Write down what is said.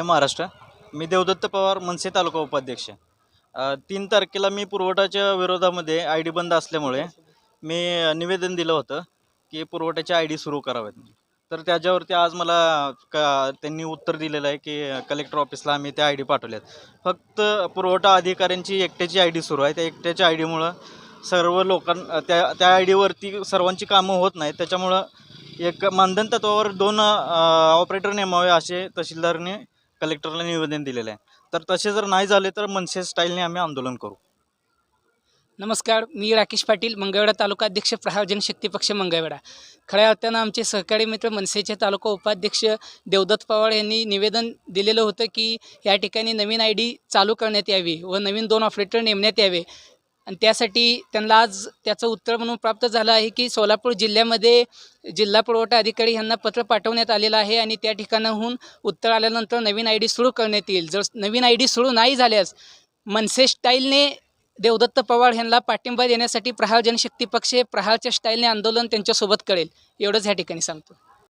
महाराष्ट्र. मी देवदत्त पवार मनसे तालुका उपाध्यक्ष. तीन तारखेला मी पुरवठाच्या विरोधामध्ये आय डी बंद असल्यामुळे मी निवेदन दिलं होतं की पुरवठ्याचे आय डी सुरू करावेत. तर त्याच्यावरती आज मला का त्यांनी उत्तर दिलेलं आहे की कलेक्टर ऑफिसला आम्ही त्या आय डी पाठवल्यात. फक्त पुरवठा अधिकाऱ्यांची एकट्याची आय डी सुरू आहे. त्या एकट्याच्या आय डीमुळं सर्व लोकां त्या त्या आय डीवरती सर्वांची कामं होत नाहीत. त्याच्यामुळं एक मानधन तत्वावर दोन ऑपरेटर नेमावे असे तहसीलदारने कलेक्टरला निवेदन दिलेलं आहे. तर तसे जर नाही झाले तर मनसे स्टाईलने आम्ही आंदोलन करू. नमस्कार मी राकेश पाटील मंगळवेढा तालुका अध्यक्ष प्रहार जनशक्ती पक्ष मंगळवेढा. खऱ्या अर्थानं आमचे सहकारी मित्र मनसेचे तालुका उपाध्यक्ष देवदत्त पवार यांनी निवेदन दिलेलं होतं की या ठिकाणी नवीन आय डी चालू करण्यात यावी व नवीन दोन ऑपरेटर नेमण्यात यावे. आणि त्यासाठी त्यांना आज त्याचं उत्तर म्हणून प्राप्त झालं आहे की सोलापूर जिल्ह्यामध्ये जिल्हा पुरवठा अधिकारी यांना पत्र पाठवण्यात आलेलं आहे आणि त्या ठिकाणाहून उत्तर आल्यानंतर नवीन आय डी सुरू करण्यात येईल. जर नवीन आय डी सुरू नाही झाल्यास मनसे स्टाईलने देवदत्त पवार यांना पाठिंबा देण्यासाठी प्रहार जनशक्ती पक्ष प्रहारच्या स्टाईलने आंदोलन त्यांच्यासोबत करेल. एवढंच ह्या ठिकाणी सांगतो.